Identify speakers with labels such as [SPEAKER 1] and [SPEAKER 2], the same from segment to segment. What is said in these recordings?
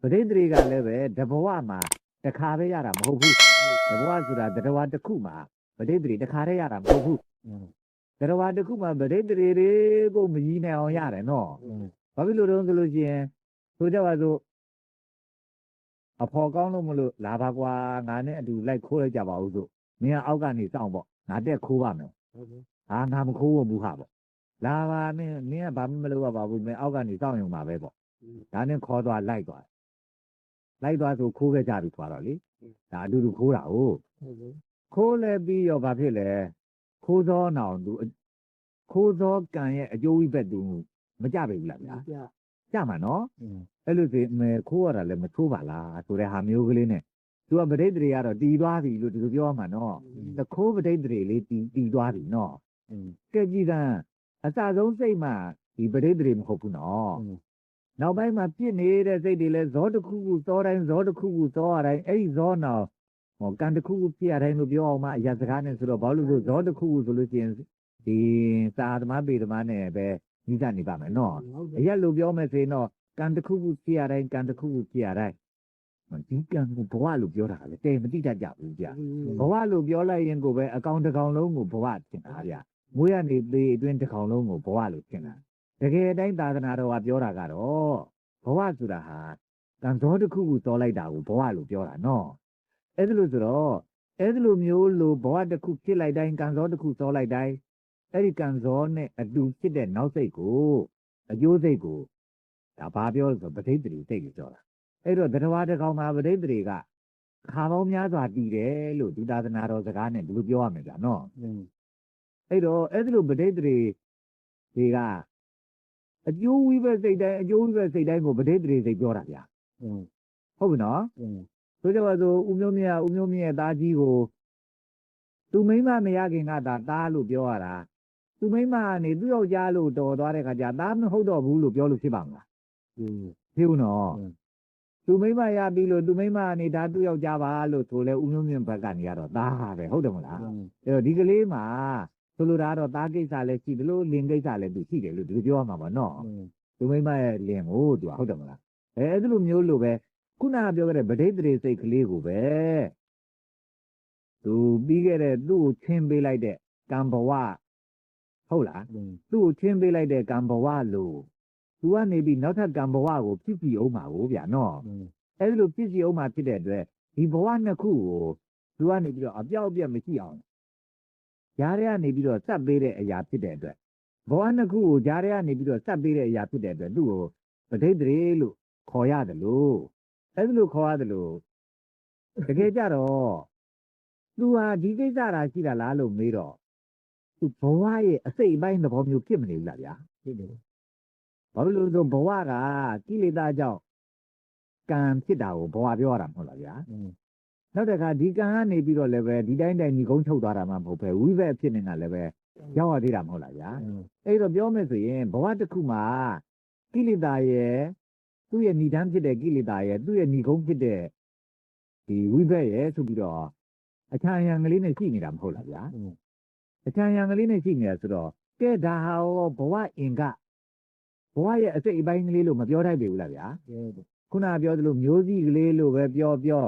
[SPEAKER 1] ပရိသေတွေကလည်းပဲတဘဝမှာတစ်ခါပဲရတာမဟုတ်ဘူးတဘဝဆိုတာတဘဝတစ်ခုမှာပရိသေတွေတစ်ခါတည်းရတာမဟုတ်ဘူးတဘဝတစ်ခုမှာပရိသေတွေကိုမကြီးနိုင်အောင်ရတယ်နော်ဘာဖြစ်လို့တုံးဆိုလို့ရှိရင်ဆိုကြပါစို့အဖော်ကောင်းလို့မလို့လာပါကွာငါနဲ့အတူလိုက်ခိုးလိုက်ကြပါဦးဆိုမင်းအောက်ကနေစောင့်ပေါ့ငါတက်ခိုးပါမယ်
[SPEAKER 2] ဟာ
[SPEAKER 1] ငါမခိုးဘူးဟာပေါ့လာပါမင်းမင်းကဘာမှမလုပ်ရပါဘူးမင်းအောက်ကနေစောင့်ရုံပါပဲပေါ့ဒါနဲ့ခေါ်သွားလိုက်သွား လိုက်သွားဆိုခိုးခဲ့ကြပြီသွားတော့လေဒါအတူတူခိုးတာဟုတ်ခိုးလဲပြီးရောဘာဖြစ်လဲခိုးသောနောင်သူခိုးသောကံရဲ့အကျိုးဝိဘက်သူမကြပြီဘူးလားဗျာကြမှာနော်အဲ့လိုစီမခိုးရတာလည်းမထိုးပါလားဆိုတဲ့ဟာမျိုးကလေးနဲ့သူကပဋိသေတွေကတော့တီသွားပြီလို့ဒီလိုပြောမှနော်သခိုးပဋိသေတွေလေးတီတီသွားပြီနော်ကဲကြည်တန်းအစဆုံးစိတ်မှဒီပဋိသေတွေမဟုတ်ဘူးနော် နောက်ပိုင်းမှာပြစ်နေတဲ့စိတ်တွေလဲဇောတစ်ခုခုသောတိုင်းဇောတစ်ခုခုသောရတိုင်းအဲ့ဒီဇောနောက်ဟောကံတစ်ခုခုဖြစ်ရတိုင်းလို့ပြောအောင်မအရာစကားနဲ့ဆိုတော့ဘာလို့လဲဆိုဇောတစ်ခုခုဆိုလို့ရှိရင်ဒီသာသမာပေသမာနဲ့ပဲညှိစနေပါမယ်နော်
[SPEAKER 2] ဟုတ်
[SPEAKER 1] အရက်လို့ပြောမယ်ဆိုရင်တော့ကံတစ်ခုခုဖြစ်ရတိုင်းကံတစ်ခုခုဖြစ်ရတိုင်းဒီကံကိုဘဝလို့ပြောတာကလေတဲမတိတတ်ကြဘူးဗျဘဝလို့ပြောလိုက်ရင်ကိုပဲအကောင်တစ်ကောင်လုံးကိုဘဝထင်တာဗျမွေးရနေသေးအတွင်းတစ်ကောင်လုံးကိုဘဝလို့ထင်တာ တကယ်တိုင်းသာသနာတော်ကပြောတာကတော့ဘဝဆိုတာဟာကံသောတစ်ခုခုသောလိုက်တာကိုဘဝလို့ပြောတာနော်အဲ့ဒါလို့ဆိုတော့အဲ့ဒါလိုမျိုးလို့ဘဝတစ်ခုဖြစ်လိုက်တိုင်းကံသောတစ်ခုသောလိုက်တိုင်းအဲ့ဒီကံသောနဲ့အတူဖြစ်တဲ့နောက်စိတ်ကိုအကျိုးစိတ်ကိုဒါဘာပြောလဲဆိုပဋိသန္ဓေစိတ်ကိုပြောတာအဲ့တော့တရားတစ်ကောင်မှာပဋိသန္ဓေကခါပေါင်းများစွာတည်တယ်လို့ဒုသာသနာတော်စကားနဲ့ဒီလိုပြောရမယ်ဗျာနော်
[SPEAKER 2] อืม
[SPEAKER 1] အဲ့တော့အဲ့ဒီလိုပဋိသန္ဓေတွေက အကျိုးဝိပဿိတ်တိုင်းအကျိုးဝိပဿိတ်တိုင်းကိုပဋိသေရိစိတ်ပြောတာဗျာဟုတ်ပြီနော်ဆိုကြပါစို့ဦးမျိုးမြတ်ဦးမျိုးမြတ်သားကြီးကိုသူမိမမရခင်ကသာသားလို့ပြောရတာသူမိမကနေသူ့ယောက်ျားလို့တော်သွားတဲ့ခါကျသားမဟုတ်တော့ဘူးလို့ပြောလို့ဖြစ်ပါမလားဖြစ်ဘူးနော်သူမိမရပြီလို့သူမိမကနေဒါသူ့ယောက်ျားပါလို့ဆိုလဲဦးမျိုးမြတ်ဘက်ကနေရတော့သားပဲဟုတ်တယ်မလားအဲ့တော့ဒီကလေးမှာ ဆိုလိုတာကတော့သားကိစ္စလည်းရှိတယ်လို့လင်ကိစ္စလည်းသူရှိတယ်လို့သူပြောမှာပါနော်သူမိမရဲ့လင်ကိုသူဟုတ်တယ်မလားအဲအဲ့လိုမျိုးလိုပဲခုနကပြောခဲ့တဲ့ဗဒိတ်တွေစိတ်ကလေးကိုပဲသူပြီးခဲ့တဲ့သူ့ကိုချင်းပေးလိုက်တဲ့ကံဘဝဟုတ်လားသူ့ကိုချင်းပေးလိုက်တဲ့ကံဘဝလို့သူကနေပြီးနောက်ထပ်ကံဘဝကိုဖြစ်ပြီးအောင်ပါကိုဗျာနော်အဲ့လိုဖြစ်ပြီးအောင်ပါဖြစ်တဲ့အတွက်ဒီဘဝနှစ်ခုကိုသူကနေပြီးတော့အပြောက်အပြက်မရှိအောင် ဂျားရဲကနေပြီးတော့စက်ပေးတဲ့အရာဖြစ်တဲ့အတွက်ဘဝနှစ်ခုကိုဂျားရဲကနေပြီးတော့စက်ပေးတဲ့အရာဖြစ်တဲ့အတွက်သူ့ကိုပဋိသန္ဓေလို့ခေါ်ရတယ်လို့အဲဒီလိုခေါ်ရတယ်လို့တကယ်ကြတော့သူဟာဒီကိစ္စတာရှိတာလားလို့မေးတော့သူဘဝရဲ့အစိတ်အပိုင်းသဘောမျိုးဖြစ်မနေဘူးလားဗျာ
[SPEAKER 2] ဖြစ်တယ်
[SPEAKER 1] ဘာလို့လဲဆိုတော့ဘဝကကိလေသာကြောင့်ကံဖြစ်တာကိုဘဝပြောရတာမဟုတ်လားဗျာ
[SPEAKER 2] อืม
[SPEAKER 1] နောက်တစ်ခါဒီကံကနေပြီးတော့လည်းပဲဒီတိုင်းတိုင်းညီကုန်းထုတ်သွားတာမှမဟုတ်ပဲဝိဘက်ဖြစ်နေတာလည်းပဲရောက်ရသေးတာမဟုတ်လားဗျာအဲ့တော့ပြောမယ်ဆိုရင်ဘဝတစ်ခုမှာကိလေသာရဲ့သူ့ရဲ့ဏိဒန်းဖြစ်တဲ့ကိလေသာရဲ့သူ့ရဲ့ဏိကုန်းဖြစ်တဲ့ဒီဝိဘက်ရဲ့ဆိုပြီးတော့အချမ်းရံကလေးနဲ့ရှိနေတာမဟုတ်လားဗျာအချမ်းရံကလေးနဲ့ရှိနေတာဆိုတော့ကဲဒါဟာရောဘဝအင်ကဘဝရဲ့အစိတ်အပိုင်းကလေးလို့မပြောတတ်ပြီဘူးလားဗျာခုနကပြောသလိုမျိုးစည်းကလေးလို့ပဲပြောပြော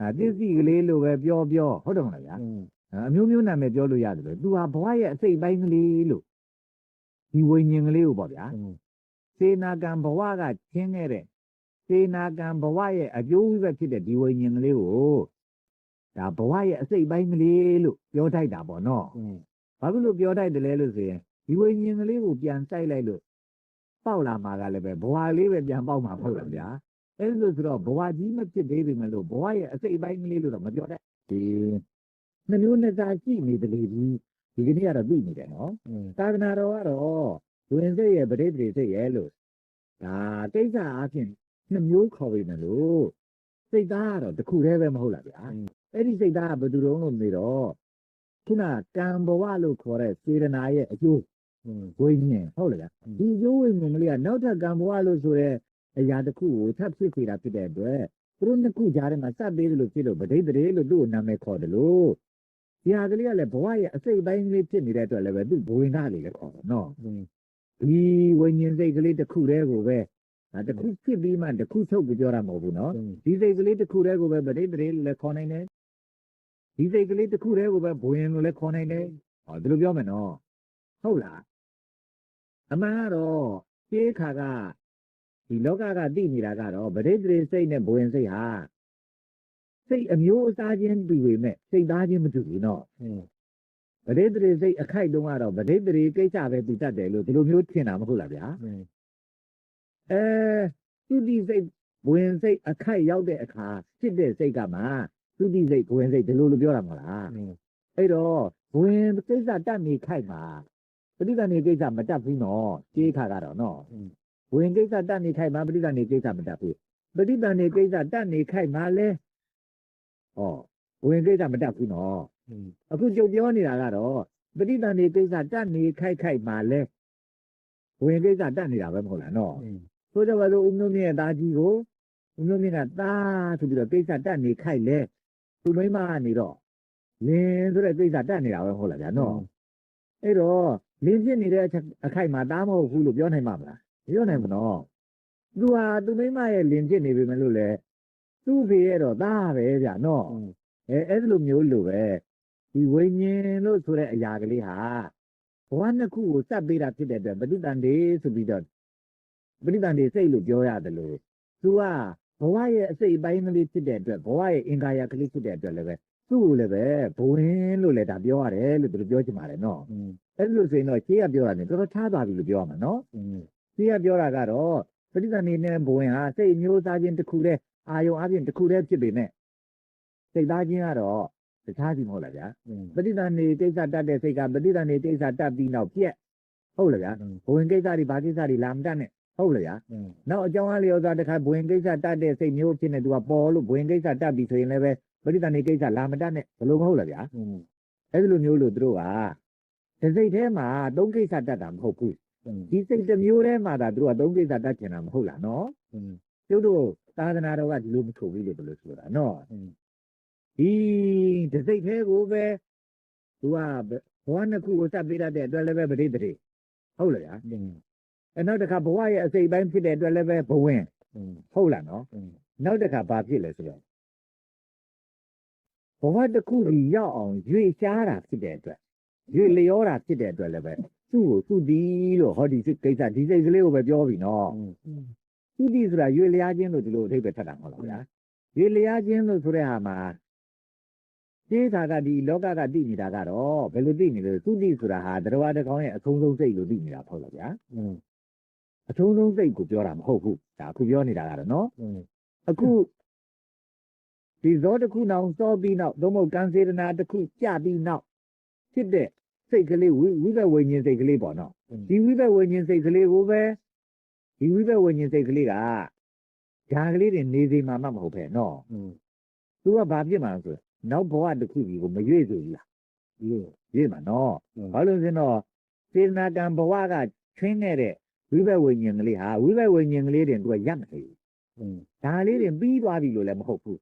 [SPEAKER 1] အဲသစ္စည်းကလေးလို့ပဲပြောပြောဟုတ်တယ်မလားဗျာအမျိုးမျိုးနာမည်ပြောလို့ရတယ်လို့သူဟာဘဝရဲ့အစိတ်ပိုင်းကလေးလို့ဒီဝိညာဉ်ကလေးကိုပေါ့ဗျာစေနာကံဘဝကချင်းခဲ့တဲ့စေနာကံဘဝရဲ့အကျိုးဆက်ဖြစ်တဲ့ဒီဝိညာဉ်ကလေးကိုဒါဘဝရဲ့အစိတ်ပိုင်းကလေးလို့ပြောထိုက်တာပေါ့နော်ဘာဖြစ်လို့ပြောထိုက်တယ်လဲလို့ဆိုရင်ဒီဝိညာဉ်ကလေးကိုပြန်စိုက်လိုက်လို့ပေါက်လာမှာကလည်းပဲဘဝလေးပဲပြန်ပေါက်မှာပေါ့ဗျာ အဲ့လိုဆိုတော့ဘဝကြီးမဖြစ်သေးပေမဲ့လို့ဘဝရဲ့အစိတ်အပိုင်းကလေးလို့တော့မပြောတတ်ဒီနှမျိုးနှစ်စားရှိနေတယ်လေကြီးဒီကနေ့ကတော့သိနေတယ်နော်သာသနာတော်ကတော့ဒွင်စိတ်ရဲ့ပရိသေစိတ်ရဲ့လို့ဒါတိစ္ဆာအချင်းနှမျိုးခေါ်ပေမဲ့လို့စိတ်သားကတော့တခုတည်းပဲမဟုတ်လားဗျာအဲ့ဒီစိတ်သားကဘယ်သူတုံးလို့နေတော့ခုနတံဘဝလို့ခေါ်တဲ့စေရနာရဲ့အကျိုးဝိညာဉ်ဟုတ်လားဒီကျိုးဝိညာဉ်ကလေးကနောက်ထပ်ကံဘဝလို့ဆိုတဲ့ အရာတစ်ခုကိုထပ်ဖြစ်စေတာဖြစ်တဲ့အတွက်သူတို့နှစ်ခုကြားထဲမှာစပ်ပေးတယ်လို့ဖြစ်လို့ဗဒိတ်တည်းလို့သူ့ကိုနာမည်ခေါ်တယ်လို့ဒီဟာကလေးကလည်းဘဝရဲ့အစိတ်ပိုင်းလေးဖြစ်နေတဲ့အတွက်လည်းပဲသူ့ဘဝင်သားလေးလည်းခေါ်တယ်နော်ဒီဝိညာဉ်စိတ်ကလေးတစ်ခုတည်းကိုပဲဒါတစ်ခုဖြစ်ပြီးမှတစ်ခုထုတ်ပြီးပြောတာမဟုတ်ဘူးနော်ဒီစိတ်ကလေးတစ်ခုတည်းကိုပဲဗဒိတ်တည်းလည်းခေါ်နိုင်တယ်ဒီစိတ်ကလေးတစ်ခုတည်းကိုပဲဘဝင်လို့လည်းခေါ်နိုင်တယ်ဟောဒီလိုပြောမယ်နော်ဟုတ်လားအမှန်ကတော့ပြေခါက ဒီလောကကသိနေတာကတော့ပရိသေစိတ်နဲ့ဘဝင်စိတ်ဟာစိတ်အမျိုးအစားချင်းတူပေမဲ့စိတ်သားချင်းမတူဘူးနော်ပရိသေစိတ်အခိုက်တုံးကတော့ပရိသေကိစ္စပဲတူတတ်တယ်လို့ဒီလိုမျိုးထင်တာမဟုတ်လားဗျာအဲသူတိစိတ်ဘဝင်စိတ်အခိုက်ရောက်တဲ့အခါဖြစ်တဲ့စိတ်ကမှသူတိစိတ်ဘဝင်စိတ်ဒီလိုလိုပြောတာမဟုတ်လားအဲ့တော့ဘဝင်ကိစ္စတတ်နေခိုက်မှာပဋိသန္ဓေကိစ္စမတတ်ဘူးနော်ကြေးခါကတော့နော် ဝင်ကိစ္စတတ်နေခိုက်မှာပဋိသန္ဓေကိစ္စမတတ်ဘူးပဋိသန္ဓေကိစ္စတတ်နေခိုက်မှာလဲဩဝင်ကိစ္စမတတ်ဘူးနော်အခုကြုတ်ပြောနေတာကတော့ပဋိသန္ဓေကိစ္စတတ်နေခိုက်ခိုက်မှာလဲဝင်ကိစ္စတတ်နေတာပဲမဟုတ်လားနော်ဆိုတော့ဘာလို့ဦးမျိုးမြင့်ရဲ့သားကြီးကိုဦးမျိုးမြင့်ကသားဆိုပြီးတော့ကိစ္စတတ်နေခိုက်လဲသူမိမကနေတော့လင်းဆိုတဲ့ကိစ္စတတ်နေတာပဲမဟုတ်လားဗျာနော်အဲ့တော့လင်းဖြစ်နေတဲ့အခိုက်မှာသားမဟုတ်ဘူးလို့ပြောနိုင်မှာမလား ပြောနိုင်မနော်သူဟာသူမိမရဲ့လင်ကျစ်နေပြီမလို့လေသူ့ဖေရဲ့တော့သားပဲဗျာနော်အဲအဲ့လိုမျိုးလိုပဲဒီဝိညာဉ်လို့ဆိုတဲ့အရာကလေးဟာဘဝနှစ်ခုကိုစပ်ပေးတာဖြစ်တဲ့အတွက်ပဋိသင်္ဍေဆိုပြီးတော့ပဋိသင်္ဍေစိတ်လို့ပြောရတယ်လို့သူကဘဝရဲ့အစိတ်အပိုင်းကလေးဖြစ်တဲ့အတွက်ဘဝရဲ့အင်္ဂါရကလေးဖြစ်တဲ့အတွက်လည်းပဲသူ့ကိုလည်းပဲဘဝင်လို့လည်းဒါပြောရတယ်လို့သူတို့ပြောချင်ပါတယ်နော်အဲ့လိုဆိုရင်တော့ရှေးကပြောရတယ်တော်တော်ထားသွားပြီလို့ပြောရမှာနော် ဒီကပြောတာကတော့ပဋိသန္ဓေနဲ့ဘဝင်ဟာစိတ်မျိုးသားချင်းတစ်ခုတည်းအာယုံအပြင်တစ်ခုတည်းဖြစ်ပေမဲ့စိတ်သားချင်းကတော့တခြားစီမဟုတ်လားဗျာပဋိသန္ဓေကိစ္စတတ်တဲ့စိတ်ကပဋိသန္ဓေကိစ္စတတ်ပြီးနောက်ပြက်ဟုတ်လားဗျာဘဝင်ကိစ္စတွေဘာကိစ္စတွေလာမတတ်နဲ့ဟုတ်လားဗျာနောက်အကြောင်းအားလျော်စွာတခါဘဝင်ကိစ္စတတ်တဲ့စိတ်မျိုးဖြစ်နေသူကပေါ်လို့ဘဝင်ကိစ္စတတ်ပြီးဆိုရင်လည်းပဲပဋိသန္ဓေကိစ္စလာမတတ်နဲ့ဘလို့မဟုတ်လားဗျာအဲဒီလိုမျိုးလို့သူတို့ကဒီစိတ်ထဲမှာသုံးကိစ္စတတ်တာမဟုတ်ဘူး ဒီစိတ်တစ်မျိုးတည်းမှာဒါတို့ကသုံးကိစ္စတတ်ကျင်တာမဟုတ်လားနော်ကျုပ်တို့သာသနာတော်ကဒီလိုမထုတ်ဘူးလေဘယ်လိုဆိုတာနော်ဒီဒီစိတ်သေးကိုပဲသူကဘဝနှစ်ခုကိုစပ်ပေးတတ်တဲ့အတွက်လည်းပဲပရိသေတွေဟုတ်လားဗျာအဲနောက်တစ်ခါဘဝရဲ့အစိတ်ပိုင်းဖြစ်တဲ့အတွက်လည်းပဲဘဝင်ဟုတ်လားနော်နောက်တစ်ခါဘာဖြစ်လဲဆိုတော့ဘဝတစ်ခုကြီးရောက်အောင်ရွေရှားတာဖြစ်တဲ့အတွက်ရွေလျောတာဖြစ်တဲ့အတွက်လည်းပဲ သူ့ကိုသူ့ဒီလို့ဟောဒီစိတ်ကိစ္စဒီစိတ်ကလေးကိုပဲပြောပြီနော်သူ့ဒီဆိုတာရွေလျားခြင်းလို့ဒီလိုအဓိပ္ပာယ်ထပ်တာမဟုတ်လားဗျာရွေလျားခြင်းလို့ဆိုတဲ့ဟာမှာသိတာကဒီလောကကသိနေတာကတော့ဘယ်လိုသိနေလဲသူတိဆိုတာဟာတရားတကောင်ရဲ့အဆုံးဆုံးစိတ်လို့သိနေတာပေါ့လားဗျာအဆုံးဆုံးစိတ်ကိုပြောတာမဟုတ်ဘူးဒါအခုပြောနေတာကတော့နော်အခုဒီဇောတစ်ခုနောက်စောပြီးနောက်သို့မဟုတ်ကံစေတနာတစ်ခုကြပြီးနောက်ဖြစ်တဲ့ စိတ်ကလေးဝိဘဝိညာဉ်စိတ်ကလေးပေါ့နော်ဒီဝိဘဝိညာဉ်စိတ်ကလေးကိုပဲဒီဝိဘဝိညာဉ်စိတ်ကလေးကဓာကလေးတွေနေစီမှာမှမဟုတ်ပဲနော်သူကဘာဖြစ်မှာလဲဆိုနောက်ဘဝတစ်ခုကြီးကိုမရွေ့စေဘူးလားရွေ့မှာနော်ဘာလို့လဲဆိုတော့စေနာကံဘဝကချွင်းနေတဲ့ဝိဘဝိညာဉ်ကလေးဟာဝိဘဝိညာဉ်ကလေးတွေသူကရမနေဘူးဒါလေးတွေပြီးသွားပြီလို့လည်းမဟုတ်ဘူး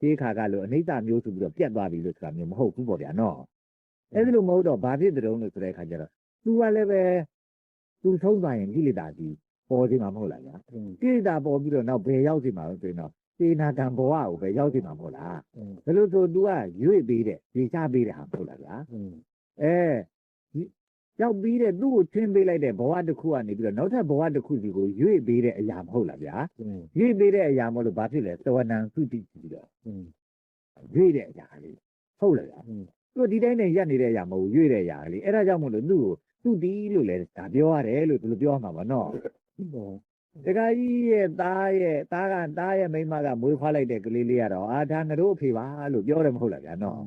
[SPEAKER 1] ဒီခါကလို့အနိစ္စမျိုးဆိုပြီးတော့ပြတ်သွားပြီလို့ဆိုတာမျိုးမဟုတ်ဘူးပေါ့ဗျာနော် အဲ့ဒီလိုမဟုတ်တော့ဘာဖြစ်တဲ့တုံးလို့ဆိုတဲ့အခါကျတော့ तू ကလည်းပဲသူဆုံးသွားရင်ကိလေသာကြီးပေါ်စီမှာမဟုတ်လားဗျာကိလေသာပေါ်ပြီးတော့နောက်ဘယ်ရောက်စီမှာလဲဆိုရင်တော့စေနာကံဘဝကိုပဲရောက်စီမှာမဟုတ်လားဘယ်လိုဆို तू ကရွေ့ပေးတဲ့ရေချပေးတဲ့ဟာမဟုတ်လားဗျာအဲရောက်ပြီးတဲ့သူ့ကိုချင်းပေးလိုက်တဲ့ဘဝတစ်ခုကနေပြီးတော့နောက်ထပ်ဘဝတစ်ခုစီကိုရွေ့ပေးတဲ့အရာမဟုတ်လားဗျာရွေ့ပေးတဲ့အရာမဟုတ်လို့ဘာဖြစ်လဲသဝနံသုတိပြီးတော့ရွေ့တဲ့အရာလေးဟုတ်လားဗျာ သူဒီတိုင်းနဲ့ရက်နေတဲ့အရာမဟုတ်ဘူးရွေ့တဲ့အရာလေအဲ့ဒါကြောင့်မို့လို့သူ့ကိုသူ့ဒီလို့လဲဒါပြောရတယ်လို့ဘယ်လိုပြောမှာပါနော်တခါကြီးရဲ့သားရဲ့သားကသားရဲ့မိမကမွေးဖွားလိုက်တဲ့ကလေးလေးကတော့အာဒါငါတို့အဖေပါလို့ပြောတယ်မဟုတ်လားဗျာနော်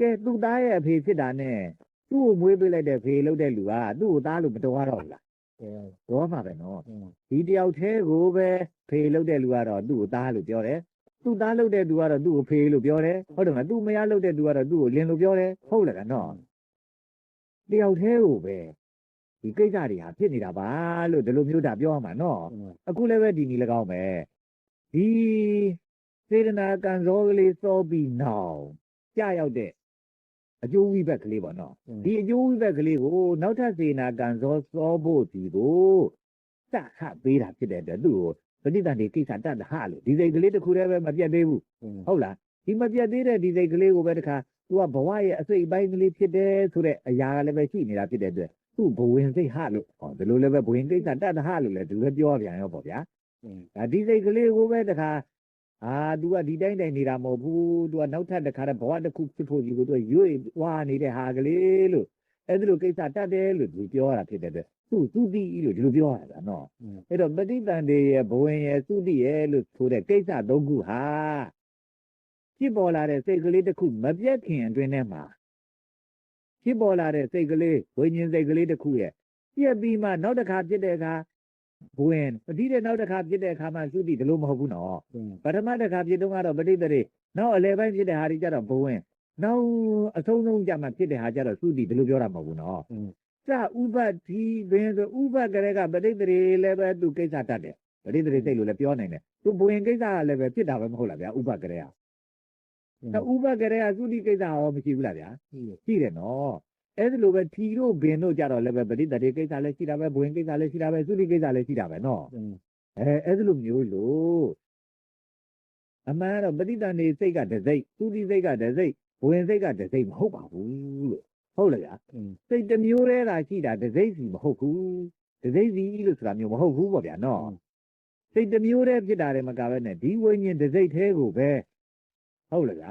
[SPEAKER 1] ကဲသူ့သားရဲ့အဖေဖြစ်တာနဲ့သူ့ကိုမွေးပေးလိုက်တဲ့ဖေလို့တဲ့လူကသူ့ကိုသားလို့မတော်တော့ဘူးလားတော်မှာပဲနော်ဒီတယောက်သေးကိုပဲဖေလို့တဲ့လူကတော့သူ့ကိုသားလို့ပြောတယ် သူ့သားလုပ်တဲ့သူကတော့သူ့ကိုဖေးလို့ပြောတယ်ဟုတ်တယ်မလားသူ့မယားလုပ်တဲ့သူကတော့သူ့ကိုလင်လို့ပြောတယ်ဟုတ်လားကနော်တယောက်သေးကိုပဲဒီကိစ္စတွေဟာဖြစ်နေတာပါလို့ဒီလိုမျိုးတာပြောရမှာနော်အခုလည်းပဲဒီနီ၎င်းပဲဒီစေတနာကံစောကလေးစောပြီးနောက်ကြာရောက်တဲ့အကျိုးဝိဘက်ကလေးပေါ့နော်ဒီအကျိုးဝိဘက်ကလေးကိုနောက်ထပ်စေနာကံစောစောဖို့ဒီကိုစခပေးတာဖြစ်တဲ့အတွက်သူ့ကို ဋိသန္ဓေကိစ္စတတ်ဟလို့ဒီစိတ်ကလေးတစ်ခုတည်းပဲမပြတ်သေးဘူးဟုတ်လားဒီမပြတ်သေးတဲ့ဒီစိတ်ကလေးကိုပဲတခါသူကဘဝရဲ့အစိတ်အပိုင်းကလေးဖြစ်တယ်ဆိုတဲ့အရာကလည်းပဲရှိနေတာဖြစ်တဲ့အတွက်သူ့ဘဝင်စိတ်ဟလို့ဟောဒီလိုလည်းပဲဘဝင်ကိစ္စတတ်ဟလို့လည်းသူလည်းပြောပြန်ရောပေါ့ဗျာဒါဒီစိတ်ကလေးကိုပဲတခါအာသူကဒီတိုင်းတိုင်းနေတာမဟုတ်ဘူးသူကနောက်ထပ်တခါတည်းဘဝတစ်ခုဖြစ်ဖို့ဒီကိုသူကရွေ့ဝါနေတဲ့ဟာကလေးလို့အဲ့ဒီလိုကိစ္စတတ်တယ်လို့သူပြောရတာဖြစ်တဲ့အတွက် သူ့သူတိလို့ဒီလိုပြောရတာနော်အဲ့တော့ပဋိသန္ဓေရဲ့ဘဝင်ရဲ့သုတိရဲ့လို့ဆိုတဲ့ကိစ္စသုံးခုဟာဖြစ်ပေါ်လာတဲ့စိတ်ကလေးတစ်ခုမပြတ်ခင်အတွင်းထဲမှာဖြစ်ပေါ်လာတဲ့စိတ်ကလေးဝိညာဉ်စိတ်ကလေးတစ်ခုရဲ့ပြက်ပြီးမှနောက်တစ်ခါဖြစ်တဲ့အခါဘဝင်ပဋိတဲ့နောက်တစ်ခါဖြစ်တဲ့အခါမှာသုတိဒီလိုမဟုတ်ဘူးနော်ပထမတစ်ခါဖြစ်တော့ကတော့ပဋိသန္ဓေနောက်အလယ်ပိုင်းဖြစ်တဲ့ဟာတွေကြတော့ဘဝင်နောက်အဆုံးဆုံးကြမှာဖြစ်တဲ့ဟာကြတော့သုတိဒီလိုပြောတာမဟုတ်ဘူးနော် စဥပတိဘင်းဆိုဥပကရေကပဋိသရေလည်းပဲသူကိစ္စတတ်တယ်ပဋိသရေစိတ်လို့လည်းပြောနိုင်တယ်သူဘဝင်ကိစ္စကလည်းပဲဖြစ်တာပဲမဟုတ်လားဗျာဥပကရေကအဲဥပကရေကသုတိကိစ္စရောမရှိဘူးလားဗျာရှိတယ်နော်အဲ့ဒီလိုပဲထီတို့ဘင်းတို့ကြတော့လည်းပဲပဋိသရေကိစ္စလည်းရှိတာပဲဘဝင်ကိစ္စလည်းရှိတာပဲသုတိကိစ္စလည်းရှိတာပဲနော်အဲအဲ့ဒီလိုမျိုးလို့အမှန်တော့ပဋိသန္ဓေစိတ်ကတစ်စိတ်သုတိစိတ်ကတစ်စိတ်ဘဝင်စိတ်ကတစ်စိတ်မဟုတ်ပါဘူးလို့ ဟုတ်လားဗျာစိတ်တစ်မျိုးတည်းသာရှိတာတစ်စိတ်စီမဟုတ်ဘူးတစ်စိတ်စီလို့ဆိုတာမျိုးမဟုတ်ဘူးပေါ့ဗျာနော်စိတ်တစ်မျိုးတည်းဖြစ်တာလည်းမကပဲနဲ့ဒီဝိညာဉ်တစ်စိတ်သေးကိုပဲဟုတ်လားဗျာ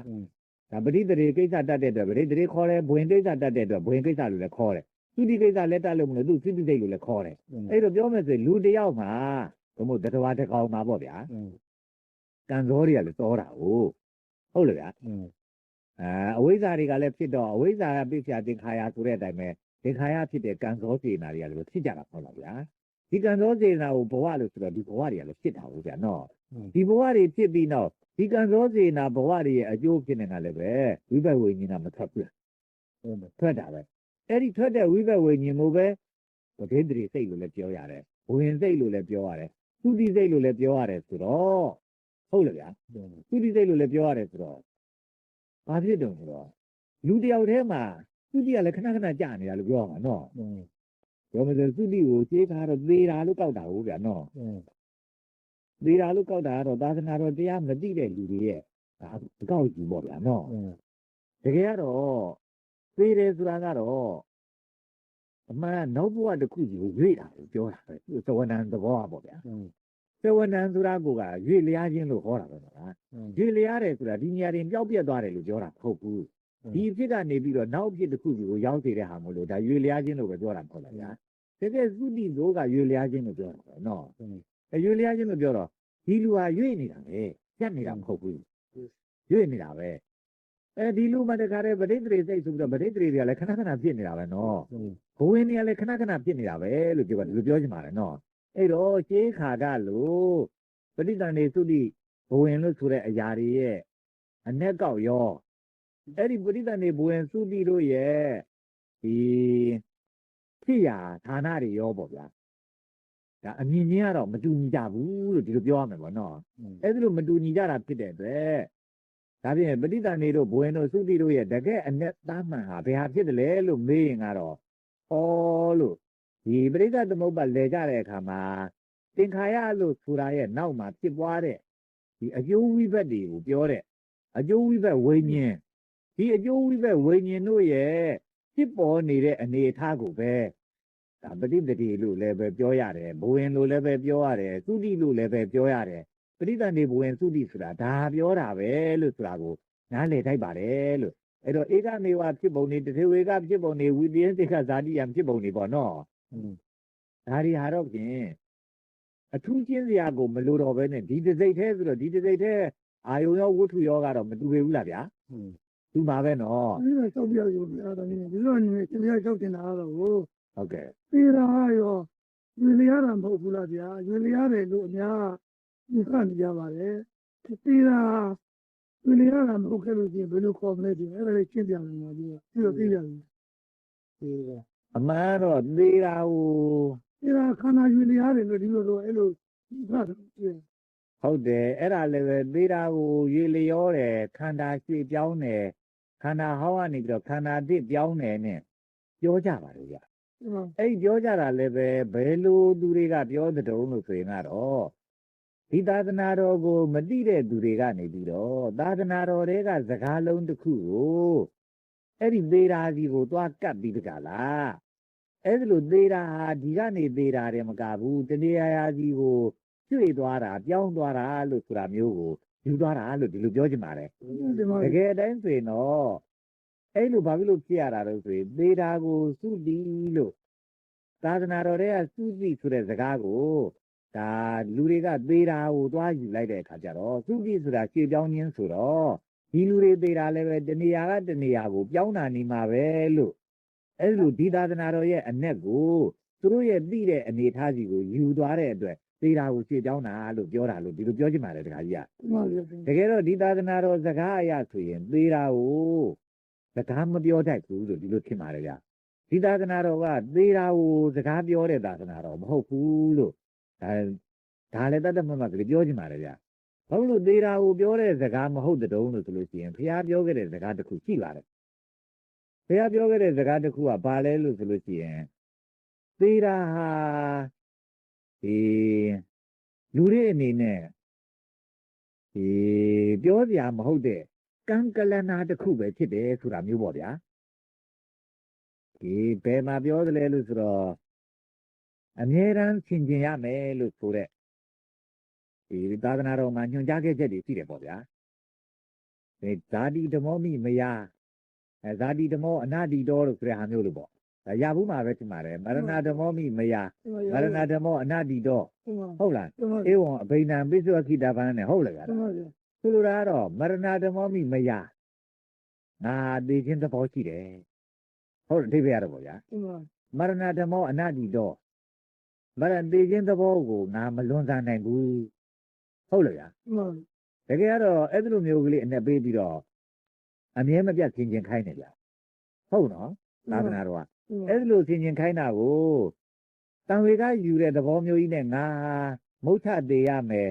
[SPEAKER 1] ဒါပဋိသရေကိစ္စတတ်တဲ့အတွက်ပဋိသရေခေါ်တယ်ဘဝင်ကိစ္စတတ်တဲ့အတွက်ဘဝင်ကိစ္စလို့လည်းခေါ်တယ်သုတိကိစ္စလည်းတတ်လို့မလို့သူသုတိစိတ်လို့လည်းခေါ်တယ်အဲ့တော့ပြောမယ်ဆိုရင်လူတစ်ယောက်မှာဘုမို့တတဝါတစ်ကောင်မှာပေါ့ဗျာကံစောတွေကလည်းစောတာဟုတ်ဟုတ်လားဗျာ အဲအဝိဇ္ဇာတွေကလည်းဖြစ်တော့အဝိဇ္ဇာကပြည့်ဖြာသင်္ခါရဆိုတဲ့အတိုင်းပဲသင်္ခါရဖြစ်တဲ့ကံစောစေနာတွေကလည်းဖြစ်ကြတာဟုတ်လားဗျာဒီကံစောစေနာကိုဘဝလို့ဆိုတော့ဒီဘဝတွေကလည်းဖြစ်တာဟုတ်ဗျာနော်ဒီဘဝတွေဖြစ်ပြီးတော့ဒီကံစောစေနာဘဝတွေရဲ့အကျိုးဖြစ်နေတာလည်းပဲဝိဘတ်ဝိညာဉ်ကမထွက်ဘူးဟုတ်တယ်ထွက်တာပဲအဲ့ဒီထွက်တဲ့ဝိဘတ်ဝိညာဉ်ကိုပဲပဋိသန္ဓေစိတ်လို့လည်းပြောရတယ်ဘဝင်စိတ်လို့လည်းပြောရတယ်သုတိစိတ်လို့လည်းပြောရတယ်ဆိုတော့ဟုတ်လားဗျာသုတိစိတ်လို့လည်းပြောရတယ်ဆိုတော့ ဘာဖြစ်တုံဆိုတော့လူတစ်ယောက်တည်းမှာသုတိကလည်းခဏခဏကြာနေတာလို့ပြောရမှာနော်ပြောမစသုတိကိုခြေခါတော့သေတာလို့ကောက်တာဟုတ်ဗျာနော်သေတာလို့ကောက်တာကတော့သာသနာတော်တရားမသိတဲ့လူတွေရဲ့ဒါအကောက်ကြီးပေါ့ဗျာနော်တကယ်ကတော့သေတယ်ဆိုတာကတော့အမှန်နောက်ဘဝတစ်ခုစီကိုရွေ့တာကိုပြောတာပဲသူသဝနံသဘောပါပေါ့ဗျာ သဝနံဆိုတာကိုကရွေ့လျားခြင်းလို့ဟောတာပဲနော်ရွေလျားတယ်ဆိုတာဒီနေရာတင်ပျောက်ပြက်သွားတယ်လို့ပြောတာမဟုတ်ဘူးဒီအဖြစ်ကနေပြီးတော့နောက်အဖြစ်တစ်ခုစီကိုရောက်စေတဲ့ဟာမလို့ဒါရွေလျားခြင်းလို့ပဲပြောတာမဟုတ်လားဗျာတကယ်သုတိသောကရွေလျားခြင်းလို့ပြောတာပဲနော်အဲရွေလျားခြင်းလို့ပြောတော့ဒီလူဟာရွေ့နေတာပဲပြတ်နေတာမဟုတ်ဘူးရွေ့နေတာပဲအဲဒီလူမှတခါတည်းဗဒိတ္တိစိတ်ဆိုပြီးတော့ဗဒိတ္တိတွေကလည်းခဏခဏဖြစ်နေတာပဲနော်ဘဝင်တွေကလည်းခဏခဏဖြစ်နေတာပဲလို့ပြောတာဒီလိုပြောချင်ပါတယ်နော် အဲ့တော့ရှေးခါကလို့ပဋိသန္ဓေသုတိဘဝင်လို့ဆိုတဲ့အရာတွေရဲ့အ내ကောက်ရောအဲ့ဒီပရိသတ်နေဘဝင်စုတိတို့ရဲ့ဒီဖြစ်ရာဌာနတွေရောပေါ့ဗျာဒါအမြင်ချင်းကတော့မတူညီကြဘူးလို့ဒီလိုပြောရမယ်ပေါ့နော်အဲ့ဒီလိုမတူညီကြတာဖြစ်တဲ့အတွက်ဒါဖြင့်ပရိသတ်နေတို့ဘဝင်တို့စုတိတို့ရဲ့တကယ်အ내သားမှန်ဟာဘယ်ဟာဖြစ်တယ်လဲလို့မေးရင်ကတော့ဩလို့ ဒီပရိသတ်သမုပ္ပါလဲကြတဲ့အခါမှာသင်္ခါရလို့ဆိုတာရဲ့နောက်မှာဖြစ်ပွားတဲ့ဒီအကျိုးဝိဘတ်တွေကိုပြောတဲ့အကျိုးဝိဘတ်ဝိညာဉ်ဒီအကျိုးဝိဘတ်ဝိညာဉ်တို့ရဲ့ဖြစ်ပေါ်နေတဲ့အနေအထားကိုပဲဒါပဋိပတိလို့လည်းပဲပြောရတယ်ဘဝင်လို့လည်းပဲပြောရတယ်သုတိလို့လည်းပဲပြောရတယ်ပဋိသန္ဓေဘဝင်သုတိဆိုတာဒါပြောတာပဲလို့ဆိုတာကိုနားလည်ထိုက်ပါတယ်လို့အဲ့တော့ဧကနေဝဖြစ်ပုံနေတထေဝေကဖြစ်ပုံနေဝိတယစိတ်ခဇာတိယံဖြစ်ပုံနေပေါ့နော် ဒါတွေဟာတော့ဖြင့်အထူးချင်းစရာကိုမလိုတော့ဘဲနဲ့ဒီတစ်စိတ်သေးဆိုတော့ဒီတစ်စိတ်သေးအာယုံရောဝတ္ထုရောကတော့မတူပေဘူးလားဗျာသူပါပဲနော်
[SPEAKER 2] ဒီလိုစောက်ပြရုံပြတာနေဒီလိုနေရှင်ပြစောက်တင်တာတော့ဟို
[SPEAKER 1] ဟုတ်ကဲ့
[SPEAKER 2] သေးတာရောရွေလျားတာမဟုတ်ဘူးလားဗျာရွေလျားတယ်လို့အများဒီခန့်ကြပါတယ်သေးတာရွေလျားတာမဟုတ်ခဲ့လို့ရှိရင်ဘယ်လိုခေါ်မလဲဒီအဲ့ဒါလေးရှင်းပြမယ်မှာဒီပြီးတော့သိရတယ်သေးတာ
[SPEAKER 1] အမှန်တော့သေးတာကို
[SPEAKER 2] သေးတာခန္ဓာရွေလျားတယ်လို့ဒီလိုလိုအဲ့လိုဒီခါတော့
[SPEAKER 1] ဟုတ်တယ်အဲ့ဒါလည်းပဲသေးတာကိုရေလျောတယ်ခန္ဓာရွှေ့ပြောင်းတယ်ခန္ဓာဟောင်းကနေပြီးတော့ခန္ဓာအစ်စ်ပြောင်းတယ်နဲ့ပြောကြပါလို့ဗျ
[SPEAKER 2] ဒီမှာ
[SPEAKER 1] အဲ့ဒီပြောကြတာလည်းပဲဘယ်လိုသူတွေကပြောတဲ့တုံးလို့ဆိုရင်ကတော့ဒီသာသနာတော်ကိုမတိတဲ့သူတွေကနေပြီးတော့သာသနာတော်တွေကစကားလုံးတစ်ခုကိုအဲ့ဒီသေးတာစီကိုသွားကတ်ပြီးတကလား အဲ့ဒီလိုသေးတာဟာဒီကနေသေးတာတယ်မကဘူးတနေရာရာစီကိုကျွေသွားတာပြောင်းသွားတာလို့ဆိုတာမျိုးကိုယူသွားတာလို့ဒီလိုပြောချင်ပါတယ်
[SPEAKER 2] ဒီမှာ
[SPEAKER 1] တကယ်အတိုင်းဆိုရင်တော့အဲ့လိုဘာဖြစ်လို့ဖြစ်ရတာလဲဆိုရင်သေတာကိုစုတိလို့သာသနာတော်တွေကစုတိဆိုတဲ့စကားကိုဒါလူတွေကသေတာကိုသွားယူလိုက်တဲ့အခါကျတော့စုတိဆိုတာရှေ့ပြောင်းခြင်းဆိုတော့ဒီလူတွေသေတာလည်းပဲတနေရာကတနေရာကိုပြောင်းတာနေမှာပဲလို့ အဲ့လိုဒီသာသနာတော်ရဲ့အ내ကိုသူတို့ရဲ့သိတဲ့အနေအထားစီကိုယူသွားတဲ့အတွက်သေတာကိုရှေ့ပြောင်းတာလို့ပြောတာလို့ဒီလိုပြောချင်ပါတယ်တခါကြီးက
[SPEAKER 2] ဒီမှာ
[SPEAKER 1] တကယ်တော့ဒီသာသနာတော်စကားအရဆိုရင်သေးတာကိုစကားမပြောတတ်ဘူးလို့ဒီလိုထင်ပါတယ်ဗျာဒီသာသနာတော်ကသေးတာကိုစကားပြောတဲ့သာသနာတော်မဟုတ်ဘူးလို့ဒါဒါလည်းတတ်တတ်မှတ်မှတ်ကလေးပြောချင်ပါတယ်ဗျာဘာလို့သေးတာကိုပြောတဲ့စကားမဟုတ်တဲ့တုံးလို့ဆိုလို့ရှိရင်ဖះပြောခဲ့တဲ့စကားတစ်ခုရှိပါတယ် ဖះပြောခဲ့တဲ့စကားတစ်ခုကဘာလဲလို့ဆိုလို့ရှိရင်သေးတာဟာဒီလူတွေအနေနဲ့ဒီပြောစရာမဟုတ်တဲ့ကံကလနာတစ်ခုပဲဖြစ်တယ်ဆိုတာမျိုးပေါ့ဗျာဒီဘယ်မှာပြောသလဲလို့ဆိုတော့အမြဲတမ်းဆင်ခြင်ရမယ်လို့ဆိုတဲ့ဒီသာသနာတော်မှာညွှန်ကြားခဲ့ချက်တွေရှိတယ်ပေါ့ဗျာဒီဇာတိဓမ္မောမိမယ အဲဇာတိဓမ္မောအနာတိတော်လို့ဆိုတဲ့ဟာမျိုးလို့ပေါ့ဒါရဘူးမှာပဲထင်ပါတယ်မရဏဓမ္မောမိမယ
[SPEAKER 2] ဒီမှာ
[SPEAKER 1] မရဏဓမ္မောအနာတိတော်
[SPEAKER 2] ဒီမှာ
[SPEAKER 1] ဟုတ်လား
[SPEAKER 2] ဒီမှာ
[SPEAKER 1] ဧဝံအဘိဓံပိစ္ဆဝခိတဗန္နဲ့ဟုတ်လားဗျာ
[SPEAKER 2] ဒီမှာ
[SPEAKER 1] ဆိုလိုတာကတော့မရဏဓမ္မောမိမယငါသိခြင်းသဘောရှိတယ်ဟုတ်တယ်အဓိပ္ပာယ်ရတော့ဗောဗျာ
[SPEAKER 2] ဒီမှာ
[SPEAKER 1] မရဏဓမ္မောအနတ္တိတော့မရဏသိခြင်းသဘောကိုငါမလွန်ဆန်နိုင်ဘူးဟုတ်လားဗျာ
[SPEAKER 2] ဒီမှာ
[SPEAKER 1] တကယ်ကတော့အဲ့ဒီလိုမျိုးကလေးအနဲ့ပေးပြီးတော့ အမြဲမပြတ်သင်ခြင်းခိုင်းတယ်ဗျာဟုတ်နော်သာသနာတော်ကအဲ့ဒီလိုသင်ခြင်းခိုင်းတာကိုတံဝေကယူတဲ့သဘောမျိုးကြီးနဲ့ငါမုတ်ချသေးရမယ်